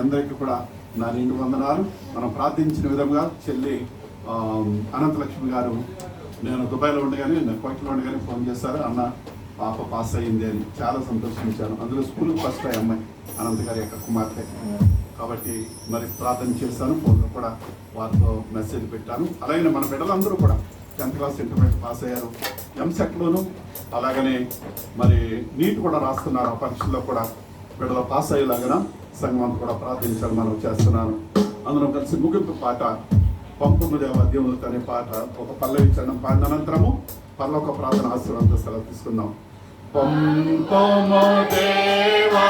అందరికీ కూడా నా రెండు వందనాలు. మనం ప్రార్థించిన విధంగా చెల్లి అనంతలక్ష్మి గారు నేను దుబాయ్లో ఉండగానే నేను ఉండగానే ఫోన్ చేశారు. అన్న పాప పాస్ అయ్యింది అని చాలా సంతోషించాను. అందులో స్కూల్ ఫస్ట్ అయ్యి అమ్మాయి అనంత గారి యొక్క కుమార్తె. కాబట్టి మరి ప్రార్థన చేశాను. ఫోన్లో కూడా వారితో మెసేజ్ పెట్టాను. అలాగే మన బిడ్డలందరూ కూడా టెన్త్ క్లాస్ ఇంటర్మీడియట్ పాస్ అయ్యారు. ఎంసెట్లోను అలాగనే మరి నీట్ కూడా రాస్తున్నారు. ఆ పరీక్షల్లో కూడా బిడ్డలు పాస్ అయ్యేలాగా సంఘం కూడా ప్రార్థించాలి మనం చేస్తున్నాను అందరం కలిసి ముగింపు పాట పంపుము దేవాద్యములు అనే పాట ఒక పల్లవి చరణం పాడిన అనంతరము పర్లోక ప్రార్థన ఆశీర్వాదంతో సెలవు తీసుకుందాం పంపము దేవా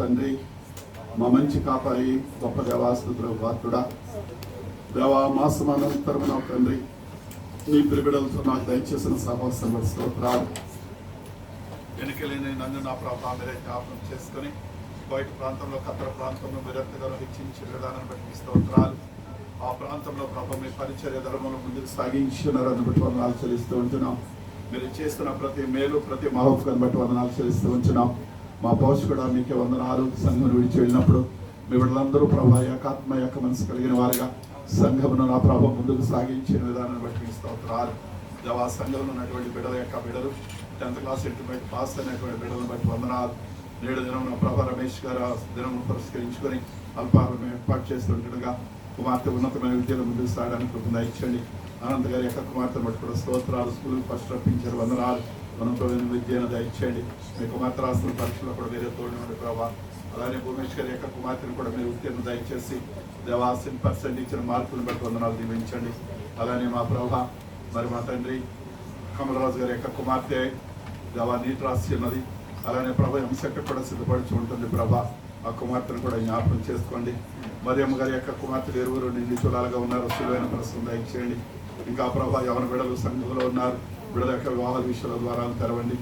తండ్రి మా మంచి కాపరి గొప్ప దేవాస్తుతుల వార్తుడా దేవా మాసమానంతరం నా తండ్రి. నీ పిలిబిడలతో నాకు దయచేసిన సహవాసం స్తోత్రాలు. వెనుకలేని నన్ను నా ప్రభా మీరే జ్ఞాపకం చేసుకొని బయట ప్రాంతంలో కత్తర ప్రాంతంలో మీరెంతగానో హెచ్చించిన విధానాన్ని బట్టి మీ స్తోత్రాలు. ఆ ప్రాంతంలో ప్రభావ మీ పరిచర్య ధర్మంలో ముందుకు సాగించున్నారని బట్టి వందనాలు చెల్లిస్తూ ఉంటున్నాం. మీరు చేస్తున్న ప్రతి మేలు ప్రతి మహోత్సవాన్ని బట్టి వందనాలు చెల్లిస్తూ ఉంటున్నాం. మా పోషకుడు మీకే వందనాలు. సంఘం విడిచి వెళ్ళినప్పుడు మీ బిడ్డలందరూ ప్రభా ఏకాత్మ యొక్క మనసు కలిగిన వారుగా సంఘమును నా ప్రభ ముందుకు సాగించిన విధానాన్ని బట్టి స్తోత్రాలు. దేవా సంఘంలో ఉన్నటువంటి బిడ్డల యొక్క బిడ్డలు టెన్త్ క్లాస్ ఇంటర్మీడియట్ పాస్ అయినటువంటి బిడ్డలను బట్టి వందనాలు. నేడు దినం ప్రభా రమేష్ గారు దినం పురస్కరించుకొని అల్పాలను ఏర్పాటు చేస్తుండగా కుమార్తె ఉన్నతమైన విద్యలో ముందుకు సాగడానికి కృపణ ఇచ్చండి అనంత గారి యొక్క కుమార్తెను బట్టి కూడా స్తోత్రాలు స్కూల్ ఫస్ట్ రప్పించారు. వందనాలు. ఉన్నతమైన విద్యను దయచేయండి. మీ కుమార్తె రాస్తున్న పరీక్షలో కూడా మీరే తోడినండి ప్రభా. అలానే భూమేష్ గారి యొక్క కుమార్తెను కూడా మీరు ఉత్తీర్ణ దయచేసి దేవాసిన్ పర్సెంట్ ఇచ్చిన మార్కులను బట్టి వందనాలు దీవించండి. అలానే మా ప్రభా మరి మా తండ్రి కమలరాజు గారి యొక్క కుమార్తె దేవా నీట్ రాసి ఉన్నది. అలానే ప్రభా ఎంసెట్ కూడా సిద్ధపడుచు ఉంటుంది ప్రభా. ఆ కుమార్తెను కూడా జ్ఞాపకం చేసుకోండి. మరియమ్మ గారి యొక్క కుమార్తెలు ఎరువురు నిండి చూడాలుగా ఉన్నారు. సులువైన ప్రశ్న దయచేయండి. ఇంకా ప్రభా యవన బిడలు సంఘంలో ఉన్నారు. బిడల యొక్క వివాహాల విషయాల ద్వారాలు తెరవండి.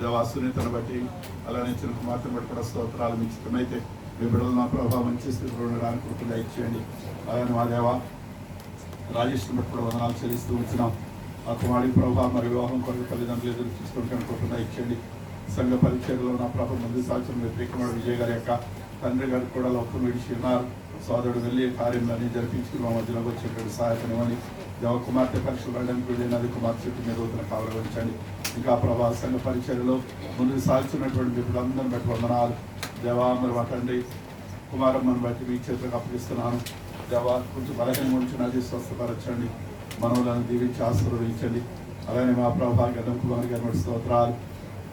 దేవా సునీతను బట్టి అలానే చిన్న కుమార్తెను బట్టి కూడా స్తోత్రాలు మీ చిత్తమైతే మీ బిడలు నా ప్రభావ మంచి స్థితిలో ఉండడానికి కృప దయచేయండి. అలానే మా దేవ రాజేష్ బట్టి కూడా వందనాలు చెల్లిస్తూ ఉంచినాం ఆ కుమారి ప్రభావ మరి వివాహం కొరకు తల్లిదండ్రులు ఎదురు చూస్తుంటాను కృపణ ఇచ్చండి సంఘ పరిచయలో నా ప్రభ ముందు సాక్షి వ్యతిరేకమైన విజయ్ గారి యొక్క తండ్రి గారు కూడా లోపం విడిచి ఉన్నారు. సోదరుడు వెళ్ళి కార్యాలన్నీ జరిపించుకుని మా మధ్యలోకి వచ్చేటువంటి సహాయపడమని కుమార్తె పరీక్షలు వెళ్ళడానికి వెళ్ళినది కుమార్తె మీద మీరు రోజున కావలించండి ఇంకా ప్రభా సంఘ పరిచయలో ముందుకు సాగుతున్నటువంటి మిత్రులందరిని బట్టి వందనాలు. దేవా మరి మా తండ్రి కుమారమ్మను బట్టి మీ చేతులకు అప్పగిస్తున్నాను. దేవా కొంచెం బలహీన గురించి నది స్వస్థపరచండి. మనవులను దీవించి ఆశీర్వదించండి. అలానే మా ప్రభా గతం కుమార్ గారి స్తోత్రాలు.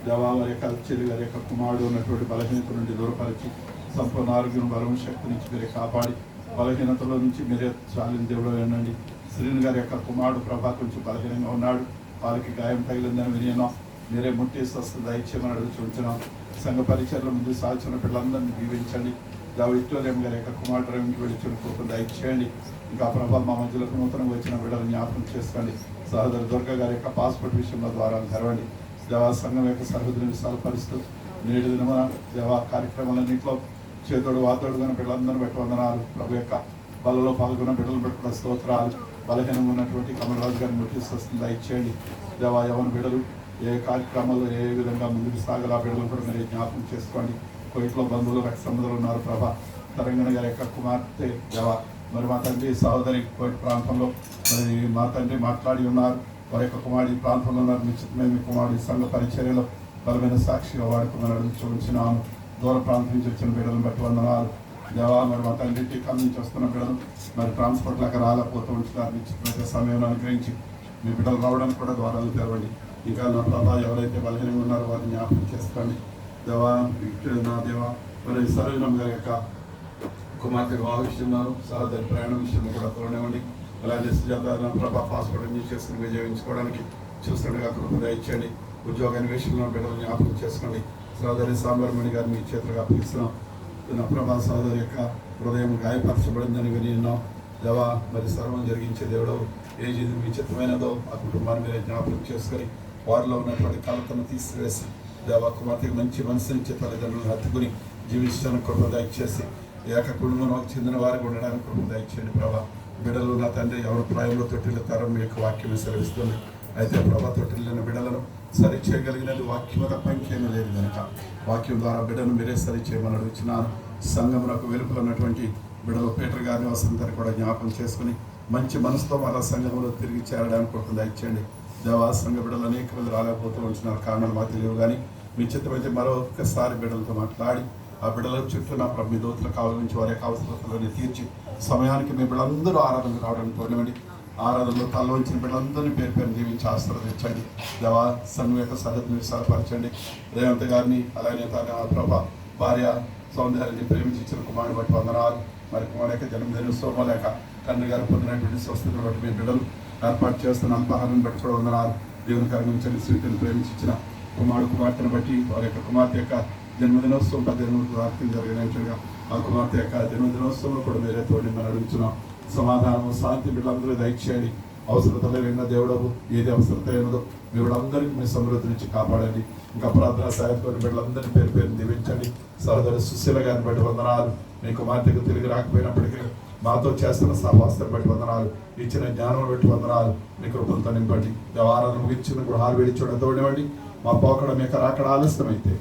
దేవా వారి యొక్క చెల్లి గారి యొక్క కుమారుడు ఉన్నటువంటి బలహీనత నుండి దూరపరిచి సంపూర్ణ ఆరోగ్యం బలం శక్తి నుంచి మీరే కాపాడి బలహీనతలో నుంచి మీరే చాలిన దేవుడు వినండి శ్రీని గారి యొక్క కుమారుడు ప్రభా కొంచెం బలహీనంగా ఉన్నాడు. వారికి గాయం తగిలిందని వినియను. మీరే ముట్టి స్వస్థ దయచేయమని అడుగుతుంటున్నాం సంఘ పరిచయలో ముందు సాల్చిన పిల్లలందరినీ దీవించండి. దేవ విక్టోరియం గారి యొక్క కుమారుడు రవికి వెళ్ళి కృప దయచేయండి. ఇంకా ప్రభా మా మధ్యలోకి నూతనంగా వచ్చిన బిడ్డలు జ్ఞాపకం చేసుకోండి. సహోదరు దుర్గ గారి యొక్క పాస్పోర్ట్ విషయంలో ద్వారా తెరవండి. దేవా సంఘం యొక్క సరిహద్దులను విశాలపరుస్తూ నేడు దినమున దేవా కార్యక్రమాలన్నింటిలో చేతోడు వాతోడుగా బిడ్డలందరూ పెట్టి వందనాలు. ప్రభు యొక్క బలలో పాల్గొన్న బిడ్డలు పెట్టుకున్న స్తోత్రాలు. బలహీనంగా ఉన్నటువంటి కమలరాజు గారిని నోటీస్ దయచేయండి. దేవా యవన బిడ్డలు ఏ కార్యక్రమాల్లో ఏ విధంగా ముందుకు సాగల ఆ బిడ్డలు కూడా మీరు జ్ఞాపకం చేసుకోండి. కోయిట్లో బంధువులు రక్త ఉన్నారు. ప్రభా తరంగణ గారి యొక్క కుమార్తె దేవా మరి మా తండ్రి సహోదరి కోయిట్ ప్రాంతంలో మరి మా తండ్రి మాట్లాడి ఉన్నారు. వారి యొక్క కుమారుడి ప్రాంతంలో ఉన్నారు. నిశ్చితమైన మీ కుమారుడి సంఘ పరిచర్యలో బలమైన సాక్షిగా వాడుకున్నాడు చూపించినాను దూర ప్రాంతం నుంచి వచ్చిన బిడ్డలను బట్టి వందనాలు. దేవా మరి మా తండ్రి టీకా నుంచి వస్తున్న బిడ్డలు మరి ట్రాన్స్పోర్ట్ లాగా రాలేకపోతూ ఉంటున్నారు ప్రతి సమయం అనుగ్రహించి మీ బిడ్డలు రావడానికి కూడా ద్వారాలు తెరవండి. ఇంకా నా ప్రభా ఎవరైతే బలహీనంగా ఉన్నారో వారిని జ్ఞాపకం చేసుకోండి. దేవా నా దేవా మరి సరైన గారి యొక్క కుమార్తె వివాహ విషయంలో సహోదరి ప్రయాణం విషయంలో కూడా తోడనివ్వండి అలాగే సుజాత ప్రభా పాస్పోర్ట్ యూజ్ చేసుకుని విజయించుకోవడానికి చూస్తుండగా కృప దయచేయండి. ఉద్యోగ అన్వేషణలో బిడ్డలు జ్ఞాపకం చేసుకోండి. సహోదరి సాంబర్మణి గారిని మీ చేతులుగా అప్పగిస్తున్నాం. ప్రభా సోదరు యొక్క హృదయం గాయపరచబడిందని విని ఉన్నాం. దేవా మరి సర్వం జరిగించే దేవుడు ఏది మీ ఆ కుటుంబాన్ని మీరే జ్ఞాపకం చేసుకొని వారిలో ఉన్నటువంటి కలతను తీసివేసి దేవా కుమార్తెకి మంచి మనసునిచ్చే తల్లిదండ్రులను హత్తుకుని జీవించడానికి కృప దయచేసి ఏక కుటుంబంలోకి చెందిన వారికి ఉండడానికి కృప దయచేయండి ప్రభా. బిడ్డలు నా తండ్రి ఎవరు ప్రాయంలో తొట్టిల్లుతారో మీ యొక్క వాక్యం సెలవిస్తుంది. అయితే ప్రభా బిడ్డలను సరి చేయగలిగినది వాక్యం తప్ప ఇంకేమీ లేదు కనుక వాక్యం ద్వారా బిడ్డను మీరే సరి చేయమని అడుగుతున్నాను సంఘమునకు వెలుపులు ఉన్నటువంటి బిడ్డలు పీటర్ గారిని వసంతరి కూడా జ్ఞాపకం చేసుకుని మంచి మనసుతో వాళ్ళ సంఘంలో తిరిగి చేరడానికి కృప దయచేయండి. దేవా సంఘ బిడ్డలు అనేక మంది రాలేకపోతూ ఉంటున్నారు. కారణాలు మాకు తెలియవు కానీ మీ చిత్తమైతే మరొకసారి బిడ్డలతో మాట్లాడి ఆ బిడ్డల చుట్టూ నా ప్రభు మీ దోతులు కావాలని వారి యొక్క అవసరతలను తీర్చి సమయానికి మీ బిడ్డలందరూ ఆరాధనకు రావడానికి తోడవండి ఆరాధనలో తల వచ్చిన బిడ్డలందరినీ పేరు పేరు దీవించి తెచ్చండి దేవా సన్వేత యొక్క సహజని విశాలపరచండి రేవంత్ గారిని అలాగే తన ప్రభ భార్య సౌందర్యాన్ని ప్రేమించిన ఇచ్చిన కుమారుని బట్టి వందనాలు. మరి కుమార్ యొక్క జన్మదినోత్సవం లేక తండ్రి గారు పొందినటువంటి స్వస్థతను బట్టి మీ బిడ్డలు ఏర్పాటు చేస్తున్న అల్పాహారం బట్టి కూడా వందనాలు. దేవుని కరణించండి స్వీతిని ప్రేమించిన కుమారుడు కుమార్తెను బట్టి వారి యొక్క కుమార్తె యొక్క జన్మదినోత్సవం పద్దెనిమిది వార్తలు జరిగినట్టుగా ఆ కుమార్తె యొక్క జన్మదినోత్సవంలో కూడా మీరే తోడి మనం అడుగుతున్నాం సమాధానం శాంతి వీళ్ళందరూ దయచేయండి. అవసరతలు విన్న దేవుడవు ఏది అవసరత అయినదో మీ బిడ్డలందరికీ మీ సమృద్ధి నుంచి కాపాడండి. ఇంకా ప్రార్థన సాయంత్రం బిడ్డలందరినీ పేరు పేరు దీవించండి. సహోదరు సుశీల గారిని బట్టి వందనాలు. మీ కుమార్తెకు తిరిగి రాకపోయినప్పటికీ మాతో చేస్తున్న సహవాసం బట్టి వందనాలు. ఇచ్చిన జ్ఞానం బట్టి వందనాలు. మీ కృపలతో నింపండి. వ్యవహారాలు ముగించిన గృహాలు విడిచడం తోడివ్వండి మా పోకడ మీకు రాకడ ఆలస్యమైతే.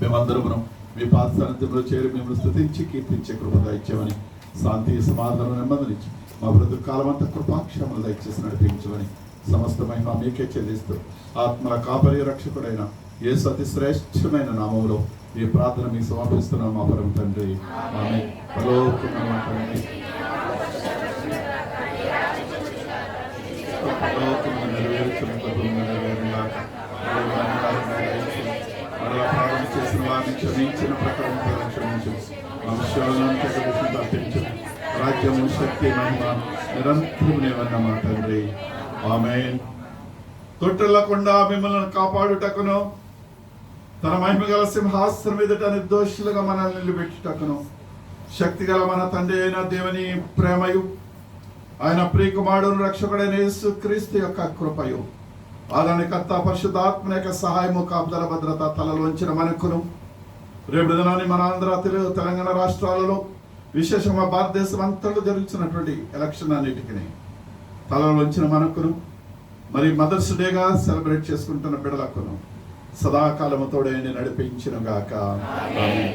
మేమందరము మీ పాత సన్నిధిలో చేరి మేము స్థుతించి కీర్తించే కృప ఇచ్చామని శాంతి సమాధానం నెమ్మదినిచ్చి మా బ్రతుకాలం అంతా కృపాక్షమలు దయచేసి నడిపించమని సమస్తమైన మీకే చెల్లిస్తూ ఆత్మల కాపరి రక్షకుడైన ఏ సతి శ్రేష్టమైన నామంలో ఈ ప్రార్థన మీకు సమర్పిస్తున్నాం మా పరమ తండ్రి. ఆమె చేసిన వారిని క్షమించిన ప్రకారం క్షమించు. వంశాలను స్థాపించు రాజ్యము శక్తి మహిమ నిరంతరం మా తండ్రి. ఆమె తొట్టెళ్ళకుండా మిమ్మల్ని కాపాడుటకును తన మహిమ గల సింహాస్త్రం ఎదుట నిర్దోషులుగా మనల్ని నిలబెట్టుటకును. శక్తి గల మన తండ్రి అయిన దేవుని ప్రేమయు ఆయన ప్రియకుమారుడు రక్షకుడైన యేసు క్రీస్తు యొక్క కృపయు. ఆదానికర్త పరిశుద్ధాత్మ యొక్క సహాయము కాపుదల భద్రత తలలో ఉంచిన మనకును. రేపు దినాన్ని మన ఆంధ్ర తెలుగు తెలంగాణ రాష్ట్రాలలో విశేషంగా భారతదేశం అంతటా జరుగుతున్నటువంటి ఎలక్షన్ అన్నిటికీ తలలో ఉంచిన మనకును మరి మదర్స్ డేగా సెలబ్రేట్ చేసుకుంటున్న బిడలకును సదాకాలము తోడేండి నడిపించిన గాక ఆమేన్.